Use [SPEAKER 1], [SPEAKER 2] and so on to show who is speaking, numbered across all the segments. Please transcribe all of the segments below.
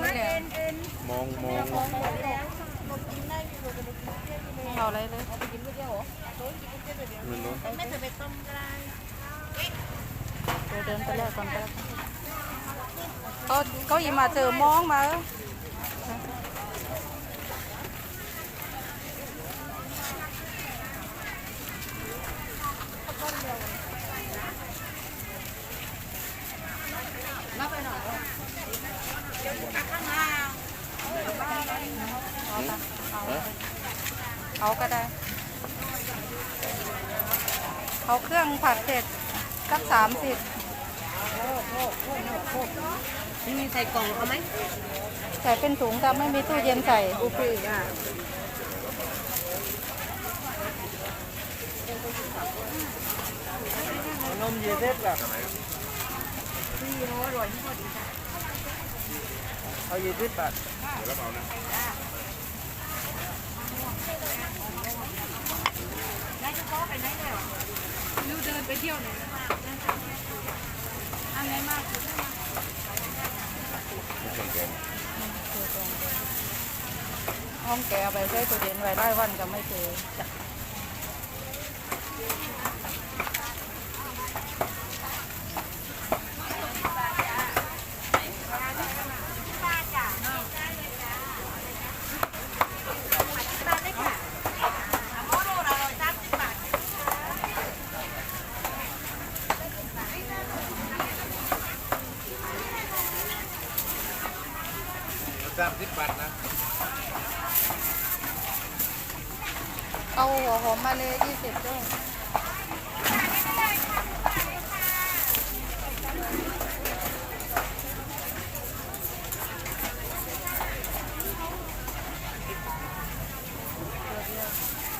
[SPEAKER 1] เลยอะ
[SPEAKER 2] มองไม่แล้ว
[SPEAKER 1] มองมอง
[SPEAKER 2] ไม่เอาอะไรเลย
[SPEAKER 1] มันรู้
[SPEAKER 2] เอนก็แล้วกันเขาก็ได้ เอาเครื่องผัดเผ็ดสักสามสิบ
[SPEAKER 3] มีใส่กล่องเอาไหม
[SPEAKER 2] ใส่เป็นถุงแต่ไม่มีตู้เย็นใส่
[SPEAKER 3] โอเคอะ
[SPEAKER 1] นมยีเซ็ตแบบ
[SPEAKER 3] พี่อร่อยที่พอดีค่ะ
[SPEAKER 1] เอายีเซ็ตแบบเดี๋ยวรับเอานะ
[SPEAKER 3] ได้เฉพาะไปไหนแล้วยูเดินไปเที่ยวไหนแล้วมาอันไหนมากสุด
[SPEAKER 1] ไม่ใช่แกง
[SPEAKER 2] ห้องแกเอาไปใช้ตู้เย็นไว้ไล่วันก็ไม่เจอ
[SPEAKER 1] บบาทนะ
[SPEAKER 2] เอาหัวหอมมาเลยยี่สิบด้วย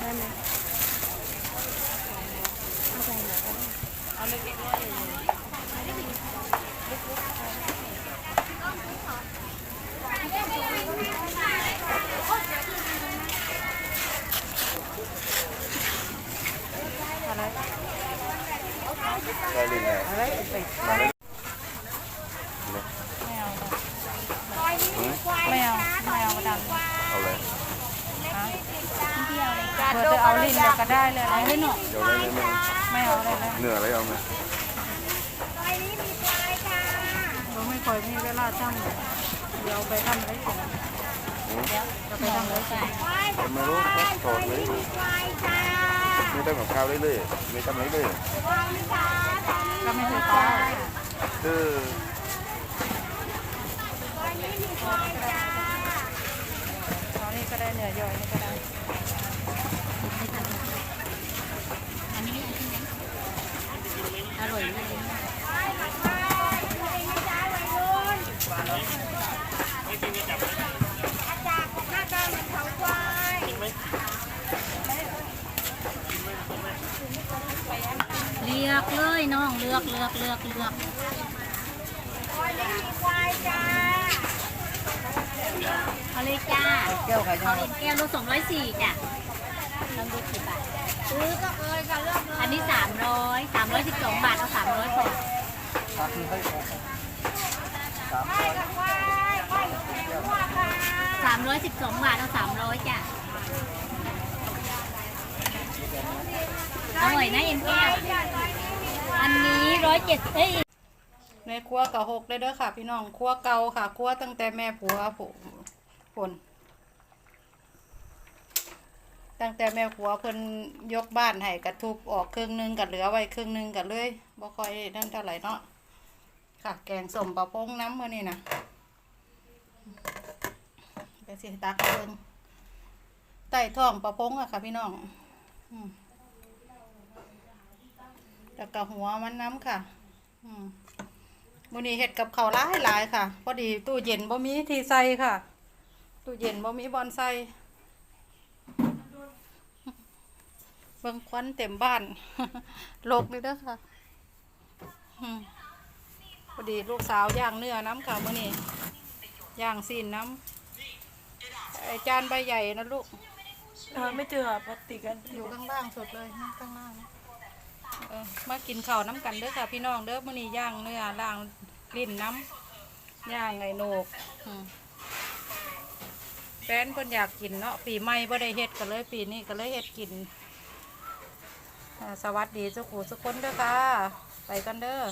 [SPEAKER 2] ได้ไหมเอาเล็กๆน้อยๆ อะ ได้
[SPEAKER 1] ลินไง
[SPEAKER 2] อะไรใส่
[SPEAKER 1] มาเลย
[SPEAKER 2] ไม่เอา
[SPEAKER 1] หืม
[SPEAKER 2] ไม่เอาไม่เอาดัน
[SPEAKER 1] เอาเลย
[SPEAKER 2] ฮะเพื่อจะเอาลิ้นเดียวก็ได้เลยอะไรให้หนู
[SPEAKER 1] เดี๋ยวเลยเลย
[SPEAKER 2] ไม่เอาอะไรเลย
[SPEAKER 1] เนื้ออะไรเอาไหม
[SPEAKER 2] เราไม่ค่อยมีเวลาช่าง เลยเดี๋ยวเอาไปทำอะไรก่อน
[SPEAKER 1] หืม
[SPEAKER 2] จะไปทำอะไรก่อน
[SPEAKER 1] จะไม่รู้ก็ถอดเลยไม่ต้องกับข้าวเลยเลยๆไม่ทำอะไรเลย
[SPEAKER 2] ก็ไม่เคยป้า
[SPEAKER 1] คือ
[SPEAKER 2] ตอนนี้ก็ได้เนื้อย่อยนี่ก็ได้
[SPEAKER 3] อร่อยมาก เลือกเลยน้องเลือกเลือกเลือกเลือกเอาเลยจ้า
[SPEAKER 2] แก้วไข่ย
[SPEAKER 3] เอาเอ็นแก้วรถสองร้อยสี่จ้ะลองดูสิบบาทซื้อก็เคยกันเลือกอันนี้สามร้อยสามร้อยสิบสองบาทเอาสามร้อยพอสามร้อยสิบสองบาทเอาสามร้อยจ้ะ อร่อยนะเอ็นแก้วอันนี้ร้อยเจ็ดเอ้ย
[SPEAKER 2] ในครัวกับหกเลยเด้อค่ะ พี่น้องครัวเก่าค่ะครัวตั้งแต่แม่ผัวผมผลตั้งแต่แม่ผัวเพิ่นยกบ้านให้กระทุบออกครึ่งนึงกับเหลือไว้ครึ่งนึงกันเลยบ่ค่อยนั่นเท่าไหร่เนาะค่ะ แกงส้มปลาพงน้ำมื้อนี้นะไปสิตักเอาเบิ่งใต้ท้องปลาพงอะค่ะ พี่น้อง อืม แล้วก็หัวมันน้ำค่ะอืมมื้อนี้เฮ็ดกับข้าวหลายหลายค่ะ พอดีตู้เย็นบ่มีที่ใส่ค่ะ ตู้เย็นบ่มีบอนใส่เบิ่งควันเต็มบ้านโลกเลยเด้อค่ะอืมพอดีลูกสาวย่างเนื้อน้ำค่ะมื้อนี้ย่างซีนน้ำไอจานใบใหญ่นะลูก
[SPEAKER 4] เออไม่เจอพลาสติกกัน
[SPEAKER 2] อยู่ข้างล่างสุดเลยนะข้างล่างนะ เออมากินข้าวน้ำกันเด้อค่ะพี่น้องเด้อมื้อนี้ย่างเนื้อล่างลิ้นน้ำย่างไงโหนกอืมแฟนคนอยากกินเนาะปีใหม่บ่ได้เฮ็ดกันเลยปีนี้ก็เลยเฮ็ดกินอ่าสวัสดีเจ้ากูสุกคนเด้อค่ะ ไปกันเด้อ